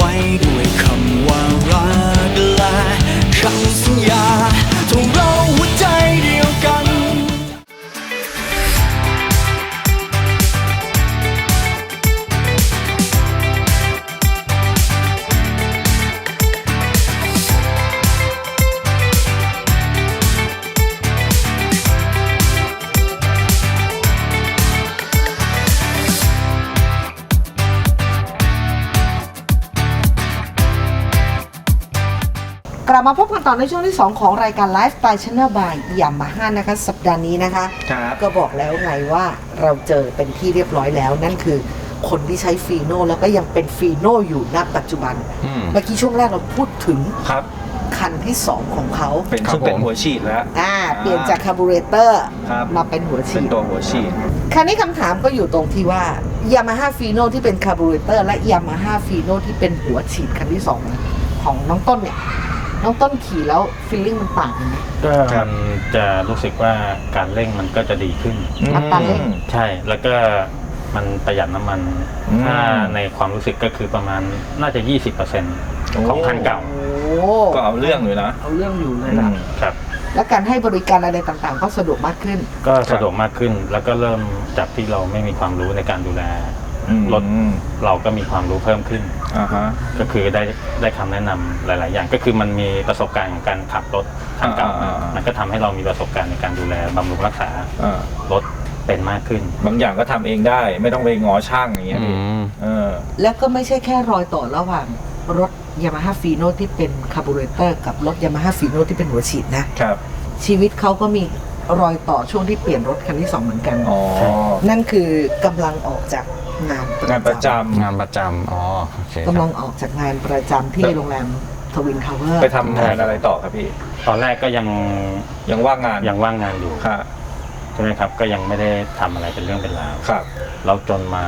ไว้ด้วยคำว่ารักและคำสัญญา มาพบกันต่อในช่วงที่ 2 ของรายการ Lifestyle Channel by Yamaha นะคะสัปดาห์นี้นะคะ ครับก็บอกแล้วไงว่าเราเจอเป็นที่เรียบร้อยแล้ว นั่นคือคนที่ใช้ฟีโน่แล้วก็ยังเป็นฟีโน่อยู่ณปัจจุบัน อืมเมื่อกี้ช่วงแรกเราพูดถึงครับคันที่ 2 ของเขาเป็นครับซึ่งเป็นผม หัวฉีดแล้ว อ่าเปลี่ยนจากคาร์บูเรเตอร์ครับ มาเป็นหัวเป็ฉีนด ตัวหัวฉีดคราวนี้คำถามก็อยู่ตรงที่ว่า Yamaha f i n o ที่เป็นคาร์บูเรเตอร์และ Yamaha f i n o ที่เป็นหัวฉีดคันที่สองของน้องต้นเนี่ย น้องต้นขี่แล้วฟีลลิ่งมันต่างกันไหม ก็ครับมันจะรู้สึกว่าการเร่งมันก็จะดีขึ้น อัตราเร่ง ใช่แล้วก็มันประหยัดน้ำมัน อืม ถ้าในความรู้สึกก็คือประมาณน่าจะ 20%ของคันเก่าโอ้ก็เอาเรื่องอยู่นะ เอาเรื่องอยู่เลยอืล่ะมครับ และการให้บริการอะไรต่างๆ ก็สะดวกมากขึ้น ก็สะดวกมากขึ้นแล้วก็เริ่มจากที่เราไม่มีความรู้ในการดูแลอืม รถเราก็มีความรู้เพิ่มขึ้นอ่าฮะก็คือได้ได้คำแนะนำหลาย ๆ อย่างก็คือมันมีประสบการณ์ของการขับรถคันเก่าอ่าอ่าอ่ามัมันก็ทำให้เรามีประสบการณ์ในการดูแลบำรุงรักษาอ่ารถเป็นมากขึ้น บางอย่างก็ทำเองได้ ไม่ต้องไปงอช่างอย่างเงี้ยอืพี่มเออแล้วก็ไม่ใช่แค่รอยต่อระหว่างรถ Yamaha f i n o ที่เป็นคาร์บูเรเตอร์กับรถ Yamaha f i n o ที่เป็นหัวฉีดนะครับชีวิตเขาก็มี รอยต่อช่วงที่เปลี่ยนรถคันที่สองเหมือนกัน อ๋อนั่นคือกำลังออกจากงานงานประจงานประจำอ๋อโอเคคกำรัลับงออกจากงานประจำที่โรงแรมทวินทาวเวอำร์ไปทำงานอะไรต่อครับพี่ ตอนแรกก็ยังยังว่างงานยังว่างงานอยู่ค่ะใช่ไหมครับ ก็ยังไม่ได้ทำอะไรเป็นเรื่องเป็นราวครับเราจนมา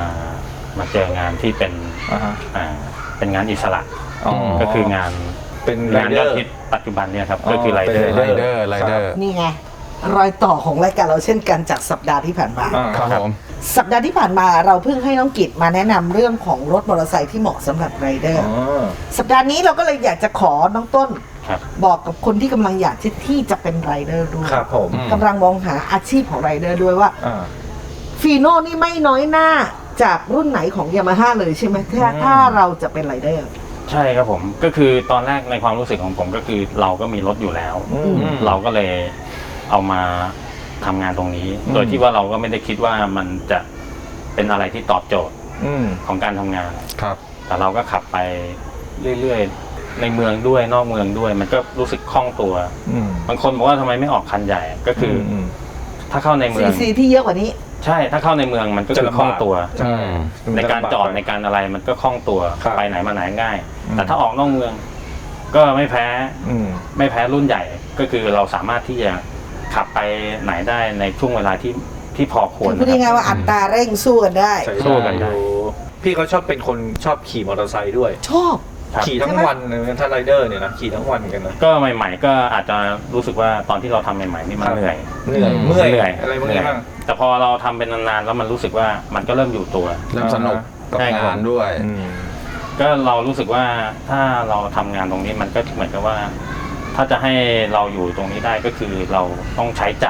มาเจองานที่เป็นอ่าฮะ อ่าเป็นงานอิสระอ๋อ ก็คืองานเป็นไรงานเดยออดร์ฮิตปัจจุบันเนี่ยครับอ๋อก็คือไรเดอร์เป็นไรเดอร์ไรเดอร์ นี่ไง รอยต่อของรายการเราเช่นกันจากสัปดาห์ที่ผ่านมา อ่า ครับผม สัปดาห์ที่ผ่านมาเราเพิ่งให้น้องกิจมาแนะนำเรื่องของรถมอเตอร์ไซค์ที่เหมาะสำหรับไรเดออ๋ร์อสัปดาห์นี้เราก็เลยอยากจะขอน้องต้น ครับ บอกกับคนที่กำลังอยากที่ที่จะเป็นไรเดอร์ด้วยครับผมอืมกำลังมองหาอาชีพของไรเดอร์ด้วยว่าอ่า ฟีโน่นี่ไม่น้อยหน้าจากรุ่นไหนของยามาฮ่าเลยใช่ไหมถ้าอืม ถ้าเราจะเป็นไรเดอร์ ใช่ครับผม ก็คือตอนแรกในความรู้สึกของผมก็คือเราก็มีรถอยู่แล้ว อืม เราก็เลย เอามาทำงานตรงนี้ อืม โดยที่ว่าเราก็ไม่ได้คิดว่ามันจะเป็นอะไรที่ตอบโจทย์อืมของการทำงาน ครับ แต่เราก็ขับไปเรื่อยๆ ในเมืองด้วยนอกเมืองด้วย มันก็รู้สึกคล่องตัว อืมบางคนบอกว่าทำไมไม่ออกคันใหญ่ ก็คืออม ถ้าเข้าในเมืซีอง ซีที่เยอะกว่านี้ ใช่ถ้าเข้าในเมืองมันก็จะคือลำบาก คล่องตัว ใช่ ในการจอดในการอะไรมันก็คล่องตัวครับ ไปไหนมาไหนง่ายอืมแต่ถ้าออกนอกเมือง ก็ไม่แพ้ อืม ไม่แพ้รุ่นใหญ่ก็คือเราสามารถที่จะ ขับไปไหนได้ในช่วงเวลาที่ที่พอควรพูดนะคง่ายๆรับว่าอัตราเร่งสู้กันได้ใส่สู้กันได้ พี่เขาชอบเป็นคนชอบขี่มอเตอร์ไซค์ด้วย ชอบ ครับ ขี่ทั้งวันเลยถ้าไรเดอร์เนี่ยนะขี่ทั้งวันเหมือนกันนะก็ใหม่ ๆ ก็อาจจะรู้สึกว่าตอนที่เราทำใหม่ๆนี่มันครับเหนื่อยเหนื่อยอืมเมื่อยเหนื่อยอะไรพวกนี้เหนื่อยบ้าง แต่พอเราทำเป็นนานๆแล้วมันรู้สึกว่ามันก็เริ่มอยู่ตัว เริ่มสนุกกับใช่ครับ งานด้วยอืมก็เรารู้สึกว่าถ้าเราทำงานตรงนี้มันก็เหมือนกับว่า ถ้าจะให้เราอยู่ตรงนี้ได้ก็คือเราต้องใช้ใจ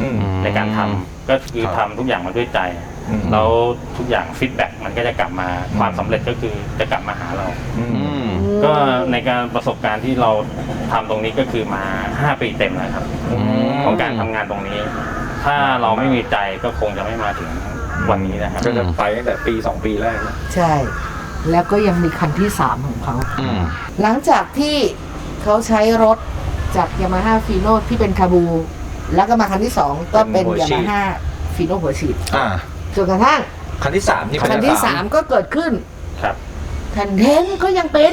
อืม ในการทำก็คือครับทำทุกอย่างมาด้วยใจ อืม แล้วทุกอย่างฟีดแบ็กมันก็จะกลับมาอืมความสำเร็จก็คือจะกลับมาหาเรา อือืมมก็ในการประสบการณ์ที่เราทำตรงนี้ก็คือมา 5 ปีเต็มแล้วครับอืมของการทำงานตรงนี้ ถ้าเราไม่มีใจก็คงจะไม่มาถึงวันนี้นะครับ ก็จะไปตั้งแต่ปีสองปีแรกนะ ใช่ แล้วก็ยังมีคันที่3ของเขา อืม หลังจากที่เขาใช้รถ จากยามาฮ่าฟีโนที่เป็นคาบู แล้วก็มาคันที่2ก็เป็นยามาฮ่าฟีโนหัวฉีดอ่า จนกระทั่งคันที่สามนี่คันที่3ก็เกิดขึ้นครับแทนเทนก็ยังเป็น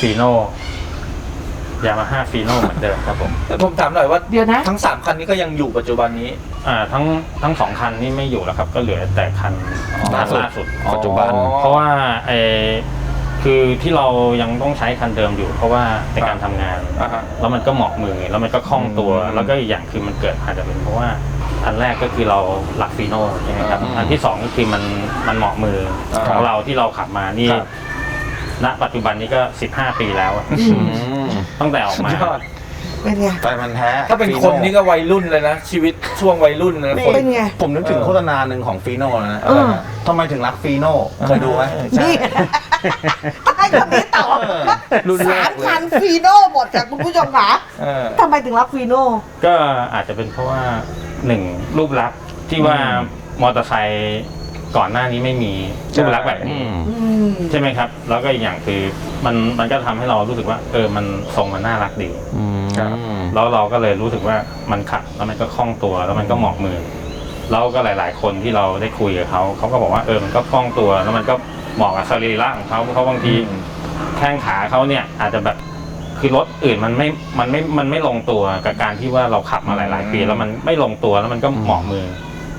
ฟีโน่ยามาฮ่าฟีโน่เหมือนเดิมครับผมแต่ผมถามหน่อยว่า เดี๋ยวนะ ทั้งสามคันนี้ก็ยังอยู่ปัจจุบันนี้ อ่าทั้งทั้งสองคันนี่ไม่อยู่แล้วครับ ก็เหลือแต่คันอ๋อคันล่าสุด ปัจจุบันอ๋อเพราะว่าไอ คือที่เรายังต้องใช้คันเดิมอยู่ เพราะว่าในการทำงาน อ่าฮะ แล้วมันก็เหมาะมือแล้วมันก็คล่องตัว อืมแล้วก็อีกอย่างคือมันเกิดอาจจะเป็นเพราะว่าอันแรกก็คือเราหลักฟีโน่ใช่ไหมครับ อืมอันที่สองก็คือมันมันเหมาะมืออาของเราที่เราขับมานี่ครับ ณปัจจุบันนี้ก็ 15 ปีแล้วอะอืมอืมตั้งแต่ออกสุดมา ยอด เป็นไงไฟมันแท้ถ้าเป็นคนนี่ก็วัยรุ่นเลยนะ ชีวิตช่วงวัยรุ่นนะคนเป็นไง ผมนึกถึงโฆษณาหนึ่งของฟีโน่นะเออ ทำไมถึงรักฟีโน่เคยดูไหมใช่ นี่ ให้คำนี้ตอบรุ่นแรสากมเลยคันฟีโน่หมดจากคุณผู้ชมค่ะเออ ทำไมถึงรักฟีโน่ ก็อาจจะเป็นเพราะว่าหนึ่งรูปลักษณ์ที่ว่ามอเตอร์ไซค์ ก่อนหน้านี้ไม่มีรูปลักษณ์แบบอืนี้มอืมใช่ไหมครับ แล้วก็อีกอย่างคือมันมันก็ทำให้เรารู้สึกว่า เออมันทรงมันน่ารักดี อืมครับ แล้วเราก็เลยรู้สึกว่ามันขับแล้วมันก็คล่องตัวแล้วมันก็เหมาะมือแล้วก็หลาย ๆ คนที่เราได้คุยกับเขาเขาก็บอกว่าเออมันก็คล่องตัวแล้วมันก็เหมาะกับสรีระของเขาเพราะบางทีแข้งขาเขาเนี่ย อาจจะแบบคือรถอื่นมันไม่มันไม่มันไม่ลงตัวกับการที่ว่าเราขับมาหลาย ๆ ปี แล้วมันไม่ลงตัวแล้วมันก็เหมาะมือ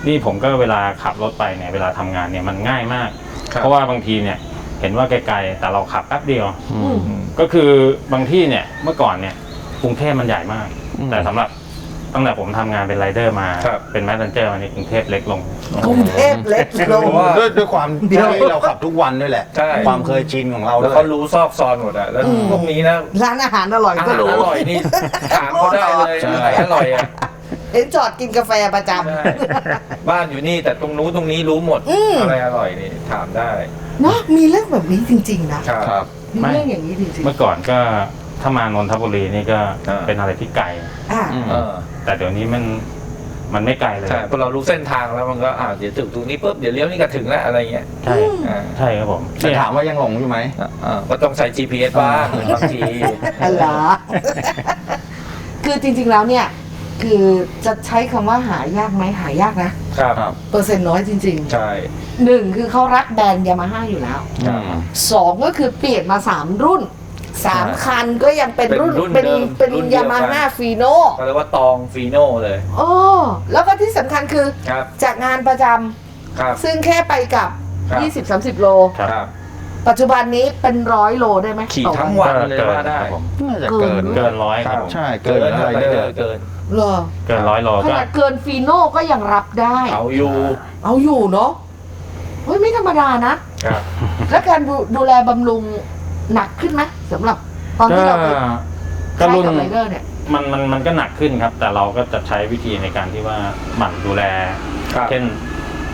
นี่ผมก็เวลาขับรถไปเนี่ยเวลาทำงานเนี่ยมันง่ายมาก ครับ เพราะว่าบางทีเนี่ยเห็นว่าไกลๆแต่เราขับแป๊บเดียวอืมอืม ก็คือบางที่เนี่ยเมื่อก่อนเนี่ยกรุงเทพมันใหญ่มาก อืม แต่สำหรับตั้งแต่ผมทำงานเป็นไรเดอร์มาครับ เป็นแมสเซนเจอร์มาในกรุงเทพเล็กลง กรุงเทพเล็กลงเพราะว่าด้วยด้วยความเดี๋ยวที่เราขับทุกวันด้วยแหละ ใช่ ความเคยชินของเราแล้วด้วย เขารู้ซอกซอนหมดอะแล้วอืมพวกนี้นะร้านอาหารอร่อยอาก็หารรู้อร่อยนี่ถามเขาได้เลยใช่ อะไรอร่อยอะ เห็นจอดกินกาแฟประจใช่บ้านอยู่นี่แต่ตรงนู้นตรงนี้รู้หมดอืม อะไรอร่อยนี่ถามได้ำเนาะมีเรื่องแบบนี้จริง ๆ นะครับครับมีไม่เรื่องอย่างนี้จริง เมื่อก่อนก็ถ้ามานนทบุรีนี่ก็อ่า เป็นอะไรที่ไกล ๆ อ่า อืมเออแต่เดี๋ยวนี้มันมันไม่ไกลเลยใช่พอเรารู้เส้นทางแล้วมันก็อ่าเดี๋ยวถึงตรงนี้ปุ๊บเดี๋ยวเลี้ยวนี่ก็ถึงแล้วอะไรเงี้ยใช่อ่าใช่ครับผมแต่เนี่ยถามว่ายังหลงอยู่ไหม อ่าก็ต้องใช้ GPS บ้างบางที อะไรคือจริงๆแล้วเนี่ย คือจะใช้คำว่าหายากไหมหายากนะครับครับ เปอร์เซ็นต์น้อยจริงใช่ๆหนึ่งคือเขารักแบรนด์ยามาฮ่าอยู่แล้วอืม สองก็คือเปลี่ยนมาสามรุ่นสามใช่คันก็ยังเป็นรุ่นเป็นรุ่นเป็นเดิมเป็นรุ่นเดียยาวกัน มาฮ่าฟีโน่ก็เรียกว่าตองฟีโน่เลย โอ้แล้วก็ที่สำคัญคือครับ จากงานประจครับำซึ่งแค่ไปกับ ครับ 20-30 โล ครับ ครับ ปัจจุบันนี้เป็นร้อยโลได้ไหมขี่ต่อทั้งวันวันเลยเกินว่าได้ครับผมน่าจะเกินเกินร้อยครับผมใช่เกินไรเดอร์เกินเหรอเกินร้อยโลขก็นาดเกินฟีโน่ก็ยังรับได้ เอาอยู่เอาอยู่เนาะเฮ้ยไม่ธรรมดานะ ครับแล้วการดูดูแลบำรุงหนักขึ้นไหมสำหรับตอนก็ที่เราไปก็ใช้รุ่น กับไรเดอร์เนี่ย มันมันมันก็หนักขึ้นครับ แต่เราก็จะใช้วิธีในการที่ว่าหมั่นดูแล ครับ เช่น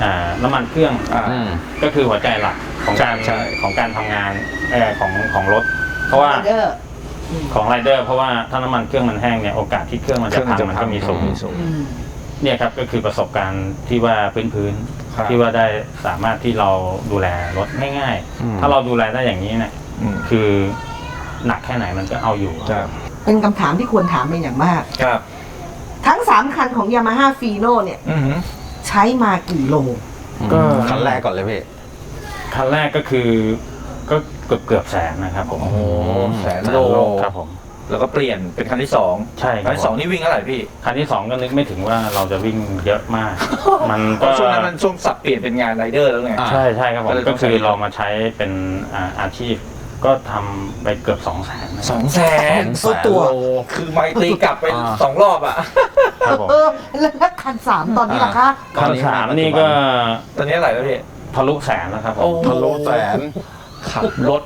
อ่าน้ำมันเครื่องอ่า อืม ก็คือหัวใจหลักของการใช่ของการทำงานเออของของรถ เพราะว่าไรเดอร์ของไรเดอร์เพราะว่าถ้าน้ำมันเครื่องมันแห้งเนี่ยโอกาสที่เครื่องมันจะพังมันก็มีสูง อืม เนี่ยครับก็คือประสบการณ์ที่ว่าพื้นพื้นๆครับที่ว่าได้สามารถที่เราดูแลรถง่ายอืม ๆ ถ้าเราดูแลได้อย่างนี้เนี่ยอืมคือหนักแค่ไหนมันก็เอาอยู่ครับเป็นคำถามที่ควรถามเป็นอย่างมาก ครับทั้งสามคันของยามาฮ่าฟีโน่เนี่ย อือหือ ใช้มากี่โล ก็ คันแรกก่อนเลยพี่ คันแรกก็คือก็เกือบเกือบแสนนะครับผมโอ้โหแสนแสนโลโล ครับผมแล้วก็เปลี่ยนเป็นคันที่สองใช่คคัรันบที่สองนี่วิ่งเท่าไหร่พี่คันที่สองก็นึกไม่ถึงว่าเราจะวิ่งเยอะมาก มันเพก็ราะช่วงนั้นมันช่วงสับเปลี่ยนเป็นงานไรเดอร์แล้วไง อ่า ใช่ใช่ครับผมก็เลยต้ก็องคือใช้เรามาใช้เป็นอ่าอาชีพ ก็ทำไปเกือบสองแสนนะสองแสนสองแสนตัว โลคือไม่ตีกลับไปอ่า สองรอบอะ ครับผมเออแล้วคันสามตอนนี้ล่ะคะคันสามนี่ก็ตอนนี้เท่าไหร่แล้วพี่ ทะลุแสนแล้วครับผมโอ้ทะลุแสน ขับรถ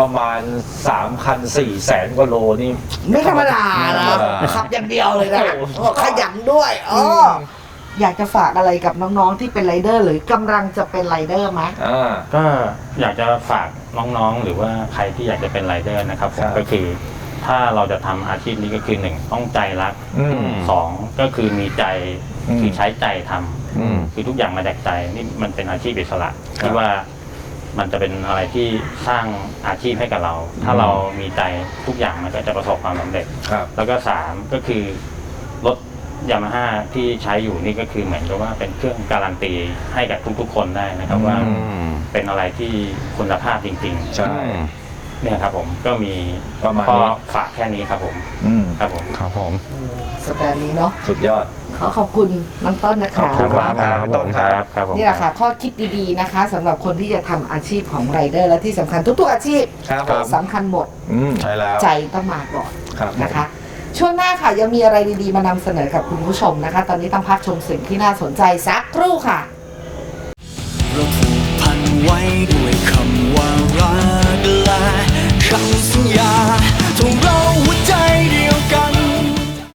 ประมาณสามคันสี่แสนกว่าโลนี่ ไม่ธรรมดาไม่ธรนะรมดา ขับอย่างเดียวเลยนะโอ้โห โอ้ขยันด้วยอ๋ออ อยากจะฝากอะไรกับน้องๆที่เป็นไรเดอร์ หรือกำลังจะเป็นไรเดอร์ไหม อ่า ก็อยากจะฝากน้องๆ หรือว่าใครที่อยากจะเป็นไรเดอร์นะครับผครัมบก็คือถ้าเราจะทำอาชีพนี้ก็คือหนึ่งต้องใจรักอืมสองก็คือมีใจอืมคือใช้ใจทำอืมคือทุกอย่างมาจากใจนี่มันเป็นอาชีพอิสระครับที่ว่ามันจะเป็นอะไรที่สร้างอาชีพให้กับเรา ถ้าอืม เรามีใจทุกอย่างมันก็จะประสบความสำเร็จ ครับ แล้วก็สามก็คือรถ ยามาฮ่าที่ใช้อยู่นี่ก็คือเหมือนกับว่าเป็นเครื่องการันตีให้กับทุกๆคนได้นะครับว่าอืม เป็นอะไรที่คุณภาพจริงใช่ๆเนี่ยครับผมก็มีประมาณก็นี้ฝากแค่นี้ครับผมอืมครับผม ครับผมสแตนนี้เนาะสุดยอด ขอขอบคุณน้องต้นนะคะ ขอบคุณครับครับผมครับ ครับผมนี่แหละค่ะข้อคิดดีๆนะคะสำหรับคนที่จะทำอาชีพของไรเดอร์และที่สำคัญทุกๆอาชีพครับผมสำคัญหมดอืม ใช่แล้ว ใจต้องมาก่อนครับ นะคะ ช่วงหน้าค่ะยังมีอะไรดีๆ มานำเสนอกับคุณผู้ชมนะคะ ตอนนี้ต้องพักชมสิ่งที่น่าสนใจสักครู่ค่ะเราผูกพันไว้ด้วยคำว่ารักและคำสัญญาขงเรา